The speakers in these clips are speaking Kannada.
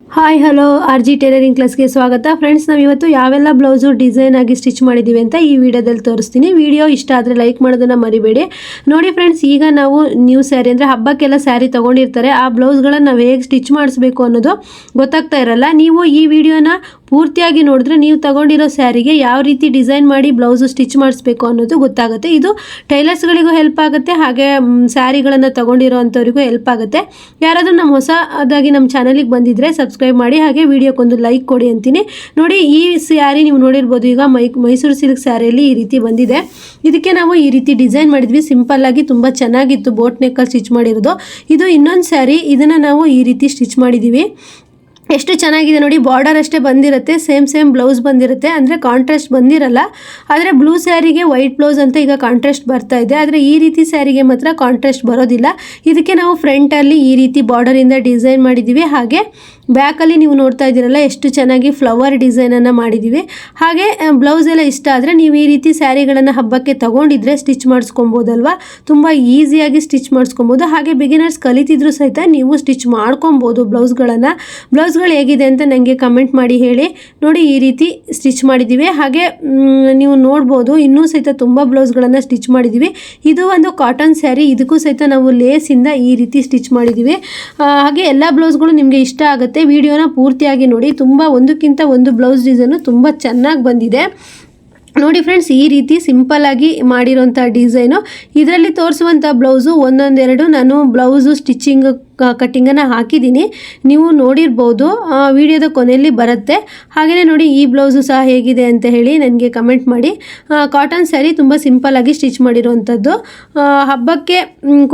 Hi hello R G tailoring ಕ್ಲಾಸ್ಗೆ ಸ್ವಾಗತ. ಫ್ರೆಂಡ್ಸ್ ನಾವು ಇವತ್ತು ಯಾವೆಲ್ಲ ಬ್ಲೌಸು ಡಿಸೈನ್ ಆಗಿ ಸ್ಟಿಚ್ ಮಾಡಿದ್ದೀವಿ ಅಂತ ಈ ವಿಡಿಯೋದಲ್ಲಿ ತೋರಿಸ್ತೀನಿ. ವಿಡಿಯೋ ಇಷ್ಟ ಆದರೆ ಲೈಕ್ ಮಾಡೋದನ್ನು ಮರಿಬೇಡಿ. ನೋಡಿ ಫ್ರೆಂಡ್ಸ್ ಈಗ ನಾವು ನ್ಯೂ ಸ್ಯಾರಿ ಅಂದರೆ ಹಬ್ಬಕ್ಕೆಲ್ಲ ಸ್ಯಾರಿ ತೊಗೊಂಡಿರ್ತಾರೆ. ಆ ಬ್ಲೌಸ್ಗಳನ್ನು ನಾವು ಹೇಗೆ ಸ್ಟಿಚ್ ಮಾಡಿಸ್ಬೇಕು ಅನ್ನೋದು ಗೊತ್ತಾಗ್ತಾ ಇರಲ್ಲ. ನೀವು ಈ ವಿಡಿಯೋನ ಪೂರ್ತಿಯಾಗಿ ನೋಡಿದ್ರೆ ನೀವು ತಗೊಂಡಿರೋ ಸ್ಯಾರಿಗೆ ಯಾವ ರೀತಿ ಡಿಸೈನ್ ಮಾಡಿ ಬ್ಲೌಸು ಸ್ಟಿಚ್ ಮಾಡಿಸ್ಬೇಕು ಅನ್ನೋದು ಗೊತ್ತಾಗುತ್ತೆ. ಇದು ಟೈಲರ್ಸ್ಗಳಿಗೂ ಹೆಲ್ಪ್ ಆಗುತ್ತೆ, ಹಾಗೆ ಸ್ಯಾರಿಗಳನ್ನು ತೊಗೊಂಡಿರೋ ಅಂಥವ್ರಿಗೂ ಹೆಲ್ಪ್ ಆಗುತ್ತೆ. ಯಾರಾದರೂ ನಮ್ಮ ಹೊಸದಾಗಿ ನಮ್ಮ ಚಾನಲಿಗೆ ಬಂದಿದ್ದರೆ ಸಬ್ಸ್ಕ್ರೈಬ್ ಮಾಡಿ, ಹಾಗೆ ವಿಡಿಯೋಕ್ಕೊಂದು ಲೈಕ್ ಕೊಡಿ ಅಂತೀನಿ. ನೋಡಿ, ಈ ಸ್ಯಾರಿ ನೀವು ನೋಡಿರ್ಬೋದು, ಈಗ ಮೈಸೂರು ಸಿಲ್ಕ್ ಸ್ಯಾರಿಯಲ್ಲಿ ಈ ರೀತಿ ಬಂದಿದೆ. ಇದಕ್ಕೆ ನಾವು ಈ ರೀತಿ ಡಿಸೈನ್ ಮಾಡಿದ್ವಿ. ಸಿಂಪಲ್ ಆಗಿ ತುಂಬ ಚೆನ್ನಾಗಿತ್ತು. ಬೋಟ್ ನೆಕ್ಕಲ್ಲಿ ಸ್ಟಿಚ್ ಮಾಡಿರೋದು. ಇದು ಇನ್ನೊಂದು ಸ್ಯಾರಿ ಇದನ್ನು ನಾವು ಈ ರೀತಿ ಸ್ಟಿಚ್ ಮಾಡಿದ್ದೀವಿ ಎಷ್ಟು ಚೆನ್ನಾಗಿದೆ ನೋಡಿ ಬಾರ್ಡರ್ ಅಷ್ಟೇ ಬಂದಿರುತ್ತೆ ಸೇಮ್ ಸೇಮ್ ಬ್ಲೌಸ್ ಬಂದಿರುತ್ತೆ, ಅಂದರೆ ಕಾಂಟ್ರಾಸ್ಟ್ ಬಂದಿರಲ್ಲ. ಆದರೆ ಬ್ಲೂ ಸ್ಯಾರಿಗೆ ವೈಟ್ ಬ್ಲೌಸ್ ಅಂತ ಈಗ ಕಾಂಟ್ರಾಸ್ಟ್ ಬರ್ತಾ ಇದೆ. ಆದರೆ ಈ ರೀತಿ ಸ್ಯಾರಿಗೆ ಮಾತ್ರ ಕಾಂಟ್ರಾಸ್ಟ್ ಬರೋದಿಲ್ಲ. ಇದಕ್ಕೆ ನಾವು ಫ್ರಂಟಲ್ಲಿ ಈ ರೀತಿ ಬಾರ್ಡರಿಂದ ಡಿಸೈನ್ ಮಾಡಿದ್ದೀವಿ ಹಾಗೆ ಬ್ಯಾಕಲ್ಲಿ ನೀವು ನೋಡ್ತಾ ಇದ್ದೀರಲ್ಲ, ಎಷ್ಟು ಚೆನ್ನಾಗಿ ಫ್ಲವರ್ ಡಿಸೈನನ್ನು ಮಾಡಿದ್ದೀವಿ ಹಾಗೆ ಬ್ಲೌಸ್ ಎಲ್ಲ ಇಷ್ಟ ಆದರೆ ನೀವು ಈ ರೀತಿ ಸ್ಯಾರಿಗಳನ್ನು ಹಬ್ಬಕ್ಕೆ ತಗೊಂಡಿದ್ರೆ ಸ್ಟಿಚ್ ಮಾಡಿಸ್ಕೊಬೋದಲ್ವಾ? ತುಂಬ ಈಸಿಯಾಗಿ ಸ್ಟಿಚ್ ಮಾಡಿಸ್ಕೊಬೋದು. ಹಾಗೆ ಬಿಗಿನರ್ಸ್ ಕಲಿತಿದ್ರು ಸಹಿತ ನೀವು ಸ್ಟಿಚ್ ಮಾಡ್ಕೊಬೋದು ಬ್ಲೌಸ್ಗಳನ್ನು ಬ್ಲೌಸ್ಗಳು ಹೇಗಿದೆ ಅಂತ ನನಗೆ ಕಮೆಂಟ್ ಮಾಡಿ ಹೇಳಿ. ನೋಡಿ, ಈ ರೀತಿ ಸ್ಟಿಚ್ ಮಾಡಿದ್ದೀವಿ. ಹಾಗೆ ನೀವು ನೋಡ್ಬೋದು, ಇನ್ನೂ ಸಹಿತ ತುಂಬ ಬ್ಲೌಸ್ಗಳನ್ನು ಸ್ಟಿಚ್ ಮಾಡಿದ್ದೀವಿ. ಇದು ಒಂದು ಕಾಟನ್ ಸ್ಯಾರಿ. ಇದಕ್ಕೂ ಸಹಿತ ನಾವು ಲೇಸಿಂದ ಈ ರೀತಿ ಸ್ಟಿಚ್ ಮಾಡಿದ್ದೀವಿ. ಹಾಗೆ ಎಲ್ಲ ಬ್ಲೌಸ್ಗಳು ನಿಮಗೆ ಇಷ್ಟ ಆಗುತ್ತೆ. ವಿಡಿಯೋನ ಪೂರ್ತಿಯಾಗಿ ನೋಡಿ. ತುಂಬ ಒಂದಕ್ಕಿಂತ ಒಂದು ಬ್ಲೌಸ್ ಡಿಸೈನು ತುಂಬ ಚೆನ್ನಾಗಿ ಬಂದಿದೆ. ನೋಡಿ ಫ್ರೆಂಡ್ಸ್, ಈ ರೀತಿ ಸಿಂಪಲ್ ಆಗಿ ಮಾಡಿರೋಂಥ ಡಿಸೈನು. ಇದರಲ್ಲಿ ತೋರಿಸುವಂಥ ಬ್ಲೌಸು ಒಂದೊಂದೆರಡು. ನಾನು ಬ್ಲೌಸು ಸ್ಟಿಚಿಂಗ್ ಕಟ್ಟಿಂಗನ್ನು ಹಾಕಿದ್ದೀನಿ. ನೀವು ನೋಡಿರ್ಬೋದು ವಿಡಿಯೋದ ಕೊನೆಯಲ್ಲಿ ಬರುತ್ತೆ. ಹಾಗೆಯೇ ನೋಡಿ, ಈ ಬ್ಲೌಸು ಸಹ ಹೇಗಿದೆ ಅಂತ ಹೇಳಿ ನನಗೆ ಕಮೆಂಟ್ ಮಾಡಿ. ಕಾಟನ್ ಸ್ಯಾರಿ ತುಂಬ ಸಿಂಪಲ್ಲಾಗಿ ಸ್ಟಿಚ್ ಮಾಡಿರುವಂಥದ್ದು. ಹಬ್ಬಕ್ಕೆ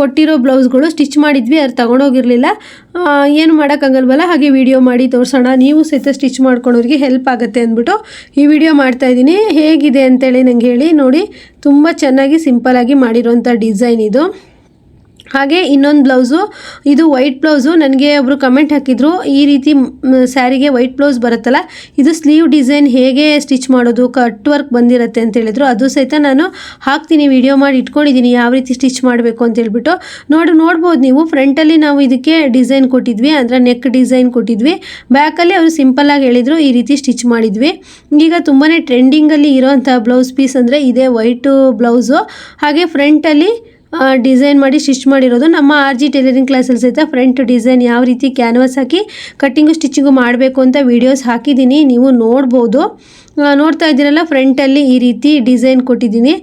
ಕೊಟ್ಟಿರೋ ಬ್ಲೌಸ್ಗಳು ಸ್ಟಿಚ್ ಮಾಡಿದ್ವಿ, ಅದು ತಗೊಂಡೋಗಿರಲಿಲ್ಲ. ಏನು ಮಾಡೋಕ್ಕಾಗಲ್ವಲ್ಲ, ಹಾಗೆ ವಿಡಿಯೋ ಮಾಡಿ ತೋರಿಸೋಣ. ನೀವು ಸಹಿತ ಸ್ಟಿಚ್ ಮಾಡ್ಕೊಳೋರಿಗೆ ಹೆಲ್ಪ್ ಆಗುತ್ತೆ ಅಂದ್ಬಿಟ್ಟು ಈ ವಿಡಿಯೋ ಮಾಡ್ತಾ ಇದ್ದೀನಿ. ಹೇಗಿದೆ ಅಂತೇಳಿ ನನಗೆ ಹೇಳಿ ನೋಡಿ. ತುಂಬ ಚೆನ್ನಾಗಿ ಸಿಂಪಲ್ಲಾಗಿ ಮಾಡಿರೋಂಥ ಡಿಸೈನ್ ಇದು. ಹಾಗೆ ಇನ್ನೊಂದು ಬ್ಲೌಸು, ಇದು ವೈಟ್ ಬ್ಲೌಸು. ನನಗೆ ಒಬ್ಬರು ಕಮೆಂಟ್ ಹಾಕಿದ್ರು, ಈ ರೀತಿ ಸ್ಯಾರಿಗೆ ವೈಟ್ ಬ್ಲೌಸ್ ಬರುತ್ತಲ್ಲ, ಇದು ಸ್ಲೀವ್ ಡಿಸೈನ್ ಹೇಗೆ ಸ್ಟಿಚ್ ಮಾಡೋದು ಕಟ್ ವರ್ಕ್ ಬಂದಿರುತ್ತೆ ಅಂತ ಹೇಳಿದ್ರು. ಅದು ಸಹಿತ ನಾನು ಹಾಕ್ತೀನಿ ವಿಡಿಯೋ ಮಾಡಿ ಇಟ್ಕೊಂಡಿದ್ದೀನಿ ಯಾವ ರೀತಿ ಸ್ಟಿಚ್ ಮಾಡಬೇಕು ಅಂತ ಹೇಳ್ಬಿಟ್ಟು. ನೋಡಿ, ನೋಡ್ಬೋದು ನೀವು ಫ್ರಂಟಲ್ಲಿ ನಾವು ಇದಕ್ಕೆ ಡಿಸೈನ್ ಕೊಟ್ಟಿದ್ವಿ, ಅಂದರೆ ನೆಕ್ ಡಿಸೈನ್ ಕೊಟ್ಟಿದ್ವಿ. ಬ್ಯಾಕಲ್ಲಿ ಅವರು ಸಿಂಪಲ್ಲಾಗಿ ಹೇಳಿದರು, ಈ ರೀತಿ ಸ್ಟಿಚ್ ಮಾಡಿದ್ವಿ. ಈಗ ತುಂಬಾ ಟ್ರೆಂಡಿಂಗಲ್ಲಿ ಇರೋವಂಥ ಬ್ಲೌಸ್ ಪೀಸ್ ಅಂದರೆ ಇದೇ ವೈಟು ಬ್ಲೌಸು. ಹಾಗೆ ಫ್ರಂಟಲ್ಲಿ ಡಿಸೈನ್ ಮಾಡಿ ಸ್ಟಿಚ್ ಮಾಡಿರೋದು. ನಮ್ಮ ಆರ್ ಜಿ ಟೈಲರಿಂಗ್ ಕ್ಲಾಸಲ್ಲಿ ಸಹಿತ ಫ್ರಂಟ್ ಡಿಸೈನ್ ಯಾವ ರೀತಿ ಕ್ಯಾನ್ವಾಸ್ ಹಾಕಿ ಕಟ್ಟಿಂಗು ಸ್ಟಿಚಿಂಗು ಮಾಡಬೇಕು ಅಂತ ವೀಡಿಯೋಸ್ ಹಾಕಿದ್ದೀನಿ. ನೀವು ನೋಡ್ಬೋದು. ನೋಡ್ತಾ ಇದ್ದೀರಲ್ಲ ಫ್ರಂಟಲ್ಲಿ ಈ ರೀತಿ ಡಿಸೈನ್ ಕೊಟ್ಟಿದ್ದೀನಿ.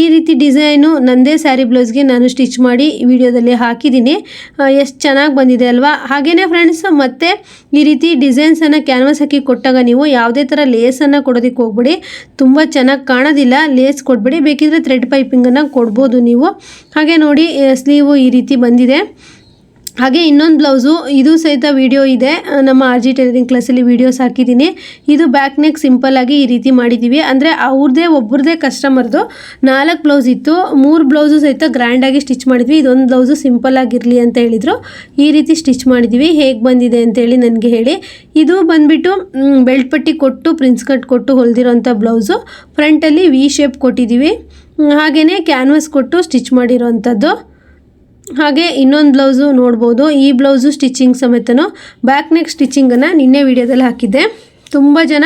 ಈ ರೀತಿ ಡಿಸೈನು ನನ್ನದೇ ಸ್ಯಾರಿ ಬ್ಲೌಸ್ಗೆ ನಾನು ಸ್ಟಿಚ್ ಮಾಡಿ ವಿಡಿಯೋದಲ್ಲಿ ಹಾಕಿದ್ದೀನಿ. ಎಷ್ಟು ಚೆನ್ನಾಗಿ ಬಂದಿದೆ ಅಲ್ವಾ? ಹಾಗೆಯೇ ಫ್ರೆಂಡ್ಸ್ ಮತ್ತೆ ಈ ರೀತಿ ಡಿಸೈನ್ಸನ್ನು ಕ್ಯಾನ್ವಾಸ್ ಹಾಕಿ ಕೊಟ್ಟಾಗ ನೀವು ಯಾವುದೇ ಥರ ಲೇಸನ್ನು ಕೊಡೋದಕ್ಕೆ ಹೋಗ್ಬೇಡಿ. ತುಂಬ ಚೆನ್ನಾಗಿ ಕಾಣೋದಿಲ್ಲ ಲೇಸ್ ಕೊಡಬೇಡಿ. ಬೇಕಿದ್ರೆ ಥ್ರೆಡ್ ಪೈಪಿಂಗನ್ನು ಕೊಡ್ಬೋದು ನೀವು. ಹಾಗೆ ನೋಡಿ ಸ್ಲೀವು ಈ ರೀತಿ ಬಂದಿದೆ. ಹಾಗೆ ಇನ್ನೊಂದು ಬ್ಲೌಸು, ಇದು ಸಹಿತ ವಿಡಿಯೋ ಇದೆ. ನಮ್ಮ ಆರ್ ಜಿ ಟೈಲರಿಂಗ್ ಕ್ಲಾಸಲ್ಲಿ ವೀಡಿಯೋಸ್ ಹಾಕಿದ್ದೀನಿ. ಇದು ಬ್ಯಾಕ್ ನೆಕ್ ಸಿಂಪಲ್ ಆಗಿ ಈ ರೀತಿ ಮಾಡಿದ್ದೀವಿ ಅಂದರೆ ಅವ್ರದ್ದೇ ಒಬ್ಬರದೇ ಕಸ್ಟಮರ್ದು ನಾಲ್ಕು ಬ್ಲೌಸ್ ಇತ್ತು. ಮೂರು ಬ್ಲೌಸು ಸಹಿತ ಗ್ರ್ಯಾಂಡಾಗಿ ಸ್ಟಿಚ್ ಮಾಡಿದ್ವಿ. ಇದೊಂದು ಬ್ಲೌಸು ಸಿಂಪಲ್ ಆಗಿರಲಿ ಅಂತ ಹೇಳಿದರು. ಈ ರೀತಿ ಸ್ಟಿಚ್ ಮಾಡಿದ್ದೀವಿ ಹೇಗೆ ಬಂದಿದೆ ಅಂತೇಳಿ ನನಗೆ ಹೇಳಿ. ಇದು ಬಂದ್ಬಿಟ್ಟು ಬೆಲ್ಟ್ ಪಟ್ಟಿ ಕೊಟ್ಟು ಪ್ರಿನ್ಸ್ ಕಟ್ ಕೊಟ್ಟು ಹೊಲಿದಿರೋಂಥ ಬ್ಲೌಸು. ಫ್ರಂಟಲ್ಲಿ ವಿ ಶೇಪ್ ಕೊಟ್ಟಿದ್ದೀವಿ ಹಾಗೆಯೇ ಕ್ಯಾನ್ವಾಸ್ ಕೊಟ್ಟು ಸ್ಟಿಚ್ ಮಾಡಿರೋವಂಥದ್ದು ಹಾಗೆ ಇನ್ನೊಂದು ಬ್ಲೌಸು ನೋಡ್ಬೋದು. ಈ ಬ್ಲೌಸು ಸ್ಟಿಚಿಂಗ್ ಸಮೇತನು ಬ್ಯಾಕ್ ನೆಕ್ ಸ್ಟಿಚಿಂಗನ್ನು ನಿನ್ನೆ ವಿಡಿಯೋದಲ್ಲಿ ಹಾಕಿದ್ದೆ. ತುಂಬ ಜನ,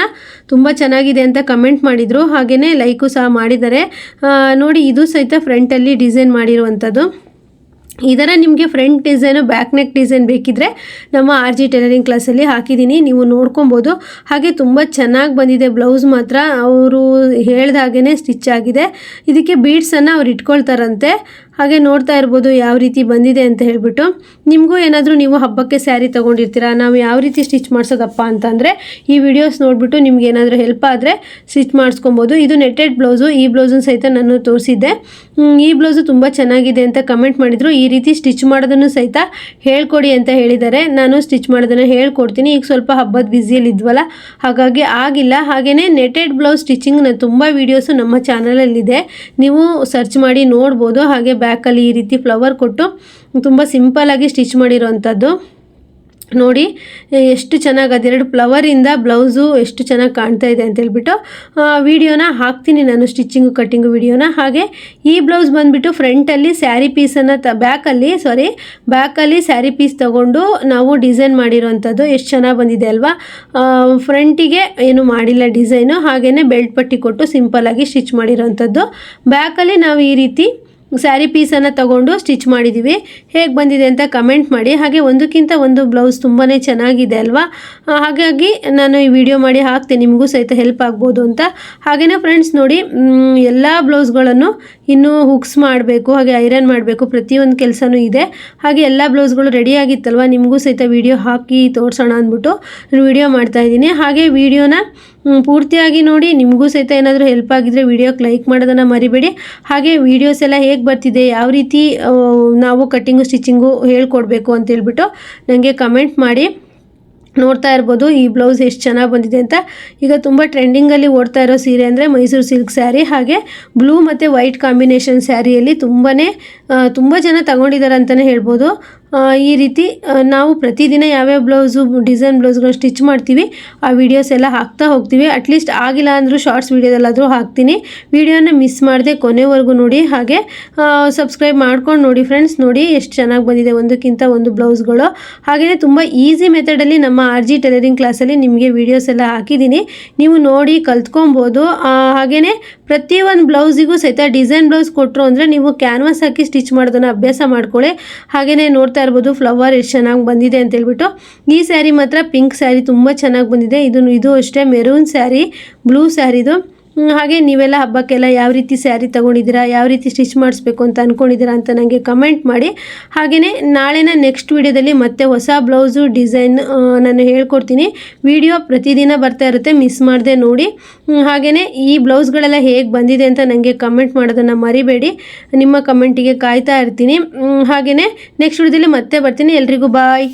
ತುಂಬ ಚೆನ್ನಾಗಿದೆ ಅಂತ ಕಮೆಂಟ್ ಮಾಡಿದರು. ಹಾಗೆಯೇ ಲೈಕು ಸಹ ಮಾಡಿದ್ದಾರೆ. ನೋಡಿ ಇದು ಸಹಿತ ಫ್ರಂಟಲ್ಲಿ ಡಿಸೈನ್ ಮಾಡಿರುವಂಥದ್ದು ಇದರ ನಿಮಗೆ front design back neck design ಬೇಕಿದ್ರೆ ನಮ್ಮ ಆರ್ ಜಿ ಟೈಲರಿಂಗ್ ಕ್ಲಾಸಲ್ಲಿ ಹಾಕಿದ್ದೀನಿ. ನೀವು ನೋಡ್ಕೊಬೋದು. ಹಾಗೆ ತುಂಬ ಚೆನ್ನಾಗಿ ಬಂದಿದೆ ಬ್ಲೌಸ್ ಮಾತ್ರ. ಅವರು ಹೇಳ್ದಾಗೇ ಸ್ಟಿಚ್ ಆಗಿದೆ. ಇದಕ್ಕೆ ಬೀಡ್ಸನ್ನು ಅವ್ರು ಇಟ್ಕೊಳ್ತಾರಂತೆ. ಹಾಗೆ ನೋಡ್ತಾ ಇರ್ಬೋದು ಯಾವ ರೀತಿ ಬಂದಿದೆ ಅಂತ ಹೇಳಿಬಿಟ್ಟು. ನಿಮಗೂ ಏನಾದರೂ ನೀವು ಹಬ್ಬಕ್ಕೆ ಸ್ಯಾರಿ ತೊಗೊಂಡಿರ್ತೀರಾ? ನಾವು ಯಾವ ರೀತಿ ಸ್ಟಿಚ್ ಮಾಡಿಸೋದಪ್ಪ ಅಂತಂದರೆ, ಈ ವಿಡಿಯೋಸ್ ನೋಡಿಬಿಟ್ಟು ನಿಮ್ಗೆ ಏನಾದರೂ ಹೆಲ್ಪ್ ಆದರೆ ಸ್ಟಿಚ್ ಮಾಡಿಸ್ಕೊಬೋದು. ಇದು ನೆಟ್ಟೆಡ್ ಬ್ಲೌಸು ಈ ಬ್ಲೌಸನ್ನು ಸಹಿತ ನಾನು ತೋರಿಸಿದ್ದೆ. ಈ ಬ್ಲೌಸು ತುಂಬ ಚೆನ್ನಾಗಿದೆ ಅಂತ ಕಮೆಂಟ್ ಮಾಡಿದರು. ಈ ರೀತಿ ಸ್ಟಿಚ್ ಮಾಡೋದನ್ನು ಸಹಿತ ಹೇಳ್ಕೊಡಿ ಅಂತ ಹೇಳಿದ್ದಾರೆ. ನಾನು ಸ್ಟಿಚ್ ಮಾಡೋದನ್ನು ಹೇಳ್ಕೊಡ್ತೀನಿ. ಈಗ ಸ್ವಲ್ಪ ಹಬ್ಬದ ಬ್ಯುಸಿಯಲ್ಲಿದ್ವಲ್ಲ ಹಾಗಾಗಿ ಆಗಿಲ್ಲ. ಹಾಗೆಯೇ ನೆಟೆಡ್ ಬ್ಲೌಸ್ ಸ್ಟಿಚಿಂಗ್ ನಾನು ತುಂಬ ವೀಡಿಯೋಸು ನಮ್ಮ ಚಾನಲಲ್ಲಿದೆ ನೀವು ಸರ್ಚ್ ಮಾಡಿ ನೋಡ್ಬೋದು. ಹಾಗೆ ಬ್ಯಾಕಲ್ಲಿ ಈ ರೀತಿ ಫ್ಲವರ್ ಕೊಟ್ಟು ತುಂಬ ಸಿಂಪಲ್ಲಾಗಿ ಸ್ಟಿಚ್ ಮಾಡಿರೋವಂಥದ್ದು ನೋಡಿ, ಎಷ್ಟು ಚೆನ್ನಾಗಿ ಅದೆರಡು ಫ್ಲವರಿಂದ ಬ್ಲೌಸು ಎಷ್ಟು ಚೆನ್ನಾಗಿ ಕಾಣ್ತಾ ಇದೆ ಅಂತ ಹೇಳ್ಬಿಟ್ಟು ವಿಡಿಯೋನ ಹಾಕ್ತೀನಿ ನಾನು ಸ್ಟಿಚ್ಚಿಂಗು ಕಟ್ಟಿಂಗು ವಿಡಿಯೋನ. ಹಾಗೆ ಈ ಬ್ಲೌಸ್ ಬಂದುಬಿಟ್ಟು ಫ್ರಂಟಲ್ಲಿ ಸ್ಯಾರಿ ಪೀಸನ್ನು ತ ಬ್ಯಾಕಲ್ಲಿ ಸಾರಿ ಬ್ಯಾಕಲ್ಲಿ ಸ್ಯಾರಿ ಪೀಸ್ ತೊಗೊಂಡು ನಾವು ಡಿಸೈನ್ ಮಾಡಿರೋವಂಥದ್ದು ಎಷ್ಟು ಚೆನ್ನಾಗಿ ಬಂದಿದೆ ಅಲ್ವಾ? ಫ್ರಂಟಿಗೆ ಏನು ಮಾಡಿಲ್ಲ ಡಿಸೈನು ಹಾಗೆಯೇ ಬೆಲ್ಟ್ ಪಟ್ಟಿ ಕೊಟ್ಟು ಸಿಂಪಲ್ಲಾಗಿ ಸ್ಟಿಚ್ ಮಾಡಿರೋವಂಥದ್ದು ಬ್ಯಾಕಲ್ಲಿ ನಾವು ಈ ರೀತಿ ಸ್ಯಾರಿ ಪೀಸನ್ನು ತಗೊಂಡು ಸ್ಟಿಚ್ ಮಾಡಿದ್ದೀವಿ ಹೇಗೆ ಬಂದಿದೆ ಅಂತ ಕಮೆಂಟ್ ಮಾಡಿ. ಹಾಗೆ ಒಂದಕ್ಕಿಂತ ಒಂದು ಬ್ಲೌಸ್ ತುಂಬಾ ಚೆನ್ನಾಗಿದೆ ಅಲ್ವಾ? ಹಾಗಾಗಿ ನಾನು ಈ ವಿಡಿಯೋ ಮಾಡಿ ಹಾಕ್ತೀನಿ ನಿಮಗೂ ಸಹಿತ ಹೆಲ್ಪ್ ಆಗ್ಬೋದು ಅಂತ. ಹಾಗೆಯೇ ಫ್ರೆಂಡ್ಸ್ ನೋಡಿ ಎಲ್ಲ ಬ್ಲೌಸ್ಗಳನ್ನು ಇನ್ನೂ ಹುಕ್ಸ್ ಮಾಡಬೇಕು, ಹಾಗೆ ಐರನ್ ಮಾಡಬೇಕು, ಪ್ರತಿಯೊಂದು ಕೆಲಸನೂ ಇದೆ. ಹಾಗೆ ಎಲ್ಲ ಬ್ಲೌಸ್ಗಳು ರೆಡಿ ಆಗಿತ್ತಲ್ವ? ನಿಮಗೂ ಸಹಿತ ವೀಡಿಯೋ ಹಾಕಿ ತೋರಿಸೋಣ ಅಂದ್ಬಿಟ್ಟು ನಾನು ವಿಡಿಯೋ ಮಾಡ್ತಾ ಇದ್ದೀನಿ. ಹಾಗೆ ವೀಡಿಯೋನ ಪೂರ್ತಿಯಾಗಿ ನೋಡಿ, ನಿಮಗೂ ಸಹಿತ ಏನಾದರೂ ಹೆಲ್ಪ್ ಆಗಿದ್ರೆ ವಿಡಿಯೋಕ್ಕೆ ಲೈಕ್ ಮಾಡೋದನ್ನು ಮರಿಬೇಡಿ. ಹಾಗೆ ವೀಡಿಯೋಸ್ ಎಲ್ಲ ಹೇಗೆ ಬರ್ತಿದೆ, ಯಾವ ರೀತಿ ನಾವು ಕಟ್ಟಿಂಗು ಸ್ಟಿಚಿಂಗು ಹೇಳ್ಕೊಡ್ಬೇಕು ಅಂತೇಳ್ಬಿಟ್ಟು ನನಗೆ ಕಮೆಂಟ್ ಮಾಡಿ. ನೋಡ್ತಾ ಇರ್ಬೋದು, ಈ ಬ್ಲೌಸ್ ಎಷ್ಟು ಚೆನ್ನಾಗಿ ಬಂದಿದೆ ಅಂತ. ಈಗ ತುಂಬ ಟ್ರೆಂಡಿಂಗಲ್ಲಿ ಓಡ್ತಾ ಇರೋ ಸೀರೆ ಅಂದರೆ ಮೈಸೂರು ಸಿಲ್ಕ್ ಸ್ಯಾರಿ, ಹಾಗೆ ಬ್ಲೂ ಮತ್ತು ವೈಟ್ ಕಾಂಬಿನೇಷನ್ ಸ್ಯಾರಿಯಲ್ಲಿ ತುಂಬಾ ತುಂಬ ಜನ ತಗೊಂಡಿದ್ದಾರೆ ಅಂತಲೇ ಹೇಳ್ಬೋದು. ಈ ರೀತಿ ನಾವು ಪ್ರತಿದಿನ ಯಾವ್ಯಾವ ಬ್ಲೌಸು, ಡಿಸೈನ್ ಬ್ಲೌಸ್ಗಳು ಸ್ಟಿಚ್ ಮಾಡ್ತೀವಿ, ಆ ವಿಡಿಯೋಸ್ ಎಲ್ಲ ಹಾಕ್ತಾ ಹೋಗ್ತೀವಿ. ಅಟ್ಲೀಸ್ಟ್ ಆಗಿಲ್ಲ ಅಂದರೂ ಶಾರ್ಟ್ಸ್ ವೀಡಿಯೋದಲ್ಲಾದರೂ ಹಾಕ್ತೀನಿ. ವಿಡಿಯೋನ ಮಿಸ್ ಮಾಡದೆ ಕೊನೆವರೆಗೂ ನೋಡಿ. ಹಾಗೆ ಸಬ್ಸ್ಕ್ರೈಬ್ ಮಾಡ್ಕೊಂಡು ನೋಡಿ ಫ್ರೆಂಡ್ಸ್ ನೋಡಿ ಎಷ್ಟು ಚೆನ್ನಾಗಿ ಬಂದಿದೆ ಒಂದಕ್ಕಿಂತ ಒಂದು ಬ್ಲೌಸ್ಗಳು. ಹಾಗೆಯೇ ತುಂಬ ಈಸಿ ಮೆಥಡಲ್ಲಿ ನಮ್ಮ ಆರ್ ಜಿ ಟೈಲರಿಂಗ್ ಕ್ಲಾಸಲ್ಲಿ ನಿಮಗೆ ವಿಡಿಯೋಸ್ ಎಲ್ಲ ಹಾಕಿದ್ದೀನಿ. ನೀವು ನೋಡಿ ಕಲ್ತ್ಕೊಬೋದು. ಹಾಗೆಯೇ ಪ್ರತಿಯೊಂದು ಬ್ಲೌಸಿಗೂ ಸಹಿತ ಡಿಸೈನ್ ಬ್ಲೌಸ್ ಕೊಟ್ಟರು ಅಂದರೆ ನೀವು ಕ್ಯಾನ್ವಾಸ್ ಹಾಕಿ ಸ್ಟಿಚ್ ಮಾಡೋದನ್ನು ಅಭ್ಯಾಸ ಮಾಡ್ಕೊಳ್ಳಿ. ಹಾಗೆಯೇ ನೋಡ್ತಾ ಇರ್ಬೋದು ಫ್ಲವರ್ ಎಷ್ಟು ಚೆನ್ನಾಗಿ ಬಂದಿದೆ ಅಂತ ಹೇಳ್ಬಿಟ್ಟು. ಈ ಸ್ಯಾರಿ ಮಾತ್ರ ಪಿಂಕ್ ಸ್ಯಾರಿ ತುಂಬ ಚೆನ್ನಾಗಿ ಬಂದಿದೆ. ಇದು ಇದು ಅಷ್ಟೇ ಮೆರೂನ್ ಸ್ಯಾರಿ ಬ್ಲೂ ಸ್ಯಾರಿದು ಹಾಗೆ ನೀವೆಲ್ಲ ಹಬ್ಬಕ್ಕೆಲ್ಲ ಯಾವ ರೀತಿ ಸ್ಯಾರಿ ತೊಗೊಂಡಿದ್ದೀರಾ, ಯಾವ ರೀತಿ ಸ್ಟಿಚ್ ಮಾಡಿಸ್ಬೇಕು ಅಂತ ಅಂದ್ಕೊಂಡಿದ್ದೀರಾ ಅಂತ ನನಗೆ ಕಮೆಂಟ್ ಮಾಡಿ. ಹಾಗೆಯೇ ನಾಳೆನ ನೆಕ್ಸ್ಟ್ ವಿಡಿಯೋದಲ್ಲಿ ಮತ್ತೆ ಹೊಸ ಬ್ಲೌಸು ಡಿಸೈನ್ ನಾನು ಹೇಳ್ಕೊಡ್ತೀನಿ. ವಿಡಿಯೋ ಪ್ರತಿದಿನ ಬರ್ತಾ ಇರುತ್ತೆ ಮಿಸ್ ಮಾಡದೆ ನೋಡಿ. ಹಾಗೆಯೇ ಈ ಬ್ಲೌಸ್ಗಳೆಲ್ಲ ಹೇಗೆ ಬಂದಿದೆ ಅಂತ ನನಗೆ ಕಮೆಂಟ್ ಮಾಡೋದನ್ನು ಮರಿಬೇಡಿ. ನಿಮ್ಮ ಕಮೆಂಟಿಗೆ ಕಾಯ್ತಾ ಇರ್ತೀನಿ. ಹಾಗೆಯೇ ನೆಕ್ಸ್ಟ್ ವಿಡಿಯೋದಲ್ಲಿ ಮತ್ತೆ ಬರ್ತೀನಿ. ಎಲ್ರಿಗೂ ಬಾಯ್